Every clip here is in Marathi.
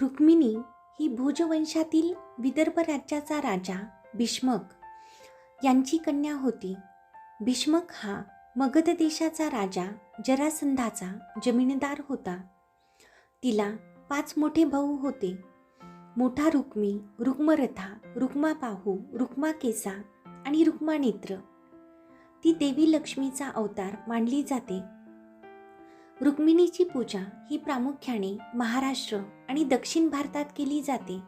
रुक्मिणी ही भोजवंशातील विदर्भ राज्याचा राजा भीष्मक. यांची कन्या होती. भीष्मक हा मगध देशाचा राजा जरासंधाचा जमीनदार होता. तिला पाच मोठे भाऊ होते. मोठा रुक्मी रुक्मरथा रुक्माबाहू रुक्माकेसा आणि रुक्मानेत्र. ती देवी लक्ष्मीचा अवतार मानली जाते. रुक्मिणीची पूजा ही प्रामुख्याने महाराष्ट्र आणि दक्षिण भारतात केली जाते.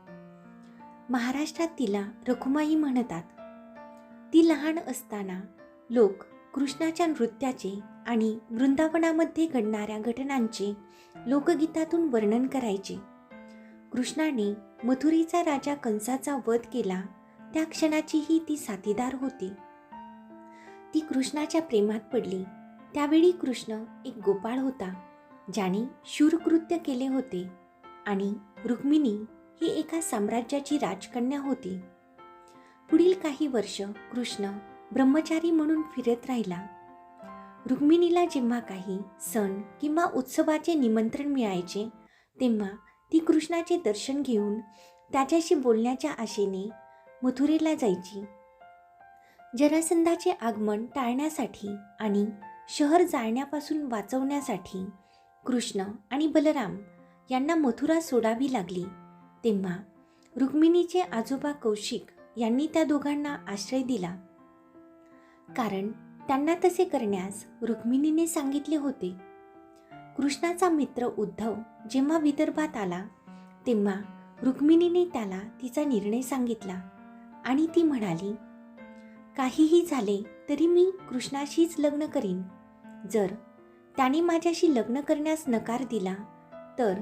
महाराष्ट्रात तिला रखुमाई म्हणतात. ती लहान असताना लोक कृष्णाच्या नृत्याचे आणि वृंदावनामध्ये घडणाऱ्या घटनांचे लोकगीतातून वर्णन करायचे. कृष्णाने मथुरीचा राजा कंसाचा वध केला त्या क्षणाचीही ती साथीदार होती. ती कृष्णाच्या प्रेमात पडली. त्यावेळी कृष्ण एक गोपाळ होता ज्याने शूरकृत्य केले होते आणि रुक्मिणी ही एका साम्राज्याची राजकन्या होती. पुढील काही वर्ष कृष्ण ब्रह्मचारी म्हणून फिरत राहिला. रुक्मिणीला जेव्हा काही सण किंवा उत्सवाचे निमंत्रण मिळायचे तेव्हा ती कृष्णाचे दर्शन घेऊन त्याच्याशी बोलण्याच्या आशेने मथुरेला जायची. जरासंधाचे आगमन टाळण्यासाठी आणि शहर जाळण्यापासून वाचवण्यासाठी कृष्ण आणि बलराम यांना मथुरा सोडावी लागली. तेव्हा रुक्मिणीचे आजोबा कौशिक यांनी त्या दोघांना आश्रय दिला. कारण त्यांना तसे करण्यास रुक्मिणीने सांगितले होते. कृष्णाचा मित्र उद्धव जेव्हा विदर्भात आला तेव्हा रुक्मिणीने त्याला तिचा निर्णय सांगितला आणि ती म्हणाली काहीही झाले तरी मी कृष्णाशीच लग्न करीन. जर त्याने माझ्याशी लग्न करण्यास नकार दिला तर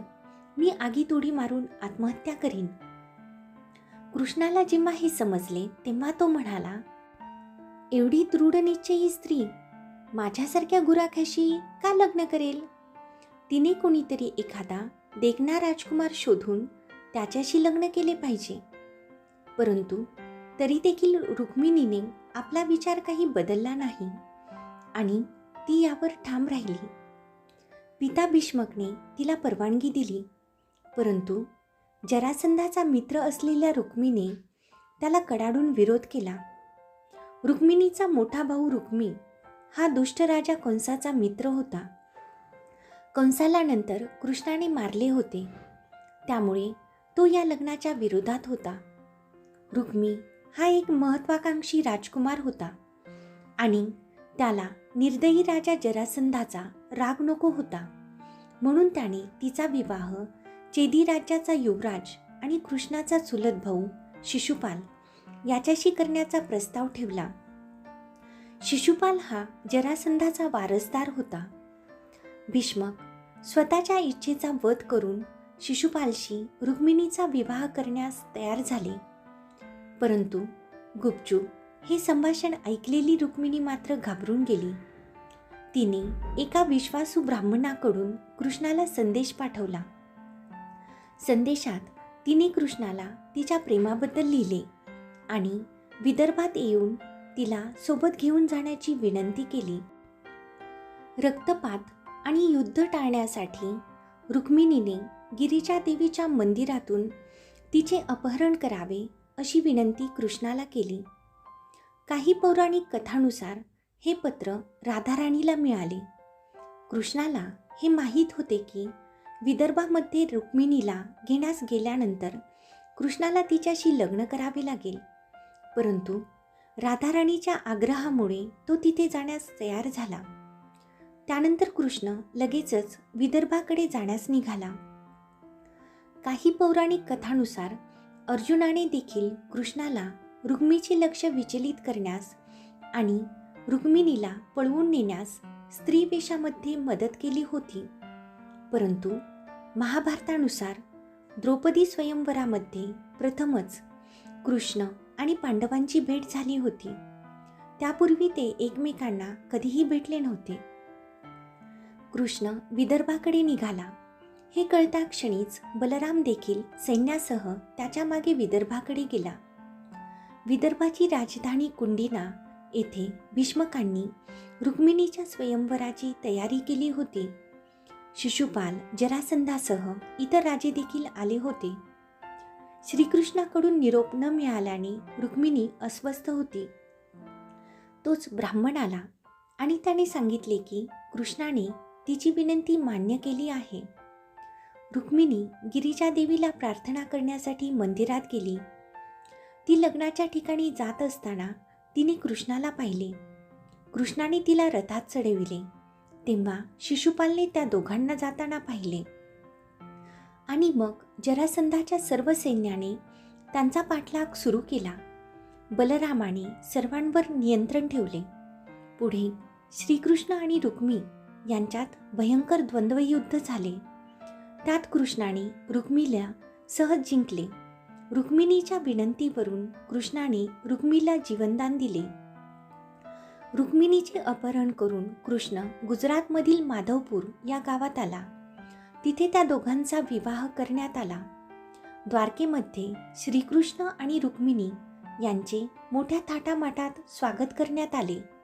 मी आगीत उडी मारून आत्महत्या करीन. कृष्णाला जेव्हा हे समजले तेव्हा तो म्हणाला एवढी दृढ निश्चयी स्त्री माझ्यासारख्या गुराख्याशी का लग्न करेल? तिने कोणीतरी एखादा देखणा राजकुमार शोधून त्याच्याशी लग्न केले पाहिजे. परंतु तरी देखील रुक्मिणीने आपला विचार काही बदलला नाही आणि ती यावर ठाम राहिली. पिता भीष्मकने तिला परवानगी दिली. परंतु जरासंधाचा मित्र असलेल्या रुक्मिणी त्याला कडाडून विरोध केला. रुक्मिणीचा मोठा भाऊ रुक्मी हा दुष्ट राजा कंसाचा मित्र होता. कंसाला नंतर कृष्णाने मारले होते. त्यामुळे तो या लग्नाच्या विरोधात होता. रुक्मी हा एक महत्वाकांक्षी राजकुमार होता आणि त्याला निर्दयी राजा जरासंधाचा राग नको होता. म्हणून त्याने तिचा विवाह चेदी राज्याचा युवराज आणि कृष्णाचा चुलत भाऊ शिशुपाल याच्याशी करण्याचा प्रस्ताव ठेवला. शिशुपाल हा जरासंधाचा वारसदार होता. भीष्मक स्वतःच्या इच्छेचा वध करून शिशुपालशी रुक्मिणीचा विवाह करण्यास तयार झाले. परंतु गुपचूप हे संभाषण ऐकलेली रुक्मिणी मात्र घाबरून गेली. तिने एका विश्वासू ब्राह्मणाकडून कृष्णाला संदेश पाठवला. संदेशात तिने कृष्णाला तिच्या प्रेमाबद्दल लिहिले आणि विदर्भात येऊन तिला सोबत घेऊन जाण्याची विनंती केली. रक्तपात आणि युद्ध टाळण्यासाठी रुक्मिणीने गिरीजा देवीच्या मंदिरातून तिचे अपहरण करावे अशी विनंती कृष्णाला केली. काही पौराणिक कथानुसार हे पत्र राधाराणीला मिळाले. कृष्णाला हे माहीत होते की विदर्भामध्ये रुक्मिणीला घेण्यास गेल्यानंतर कृष्णाला तिच्याशी लग्न करावे लागेल. परंतु राधाराणीच्या आग्रहामुळे तो तिथे जाण्यास तयार झाला. त्यानंतर कृष्ण लगेचच विदर्भाकडे जाण्यास निघाला. काही पौराणिक कथानुसार अर्जुनाने देखील कृष्णाला रुक्मीचे लक्ष विचलित करण्यास आणि रुक्मिणीला पळवून नेण्यास स्त्री वेशामध्ये मदत केली होती. परंतु महाभारतानुसार द्रौपदी स्वयंवरामध्ये प्रथमच कृष्ण आणि पांडवांची भेट झाली होती. त्यापूर्वी ते एकमेकांना कधीही भेटले नव्हते. कृष्ण विदर्भाकडे निघाला. हे कळता क्षणीच बलराम देखील सैन्यासह त्याच्यामागे विदर्भाकडे गेला. विदर्भाची राजधानी कुंडिना येथे भीष्मकांनी रुक्मिणीच्या स्वयंवराची तयारी केली होती. शिशुपाल जरासंधासह इतर राजे देखील आले होते. श्रीकृष्णाकडून निरोप न मिळाल्याने रुक्मिणी अस्वस्थ होती. तोच ब्राह्मण आला आणि त्याने सांगितले की कृष्णाने तिची विनंती मान्य केली आहे. रुक्मिणी गिरिजा देवीला प्रार्थना करण्यासाठी मंदिरात गेली. ती लग्नाच्या ठिकाणी जात असताना तिने कृष्णाला पाहिले. कृष्णाने तिला रथात चढविले. तेव्हा शिशुपालने त्या दोघांना जाताना पाहिले. आणि मग जरासंधाच्या सर्व सैन्याने त्यांचा पाठलाग सुरू केला. बलरामाने सर्वांवर नियंत्रण ठेवले. पुढे श्रीकृष्ण आणि रुक्मी यांच्यात भयंकर द्वंद्वयुद्ध झाले. त्यात कृष्णाने रुक्मीला सहज जिंकले. रुक्मिणीच्या विनंतीवरून कृष्णाने रुक्मीला जीवनदान दिले. रुक्मिणीचे अपहरण करून कृष्ण गुजरातमधील माधवपूर या गावात आला. तिथे त्या दोघांचा विवाह करण्यात आला. द्वारकेमध्ये श्रीकृष्ण आणि रुक्मिणी यांचे मोठ्या थाटामाटात स्वागत करण्यात आले.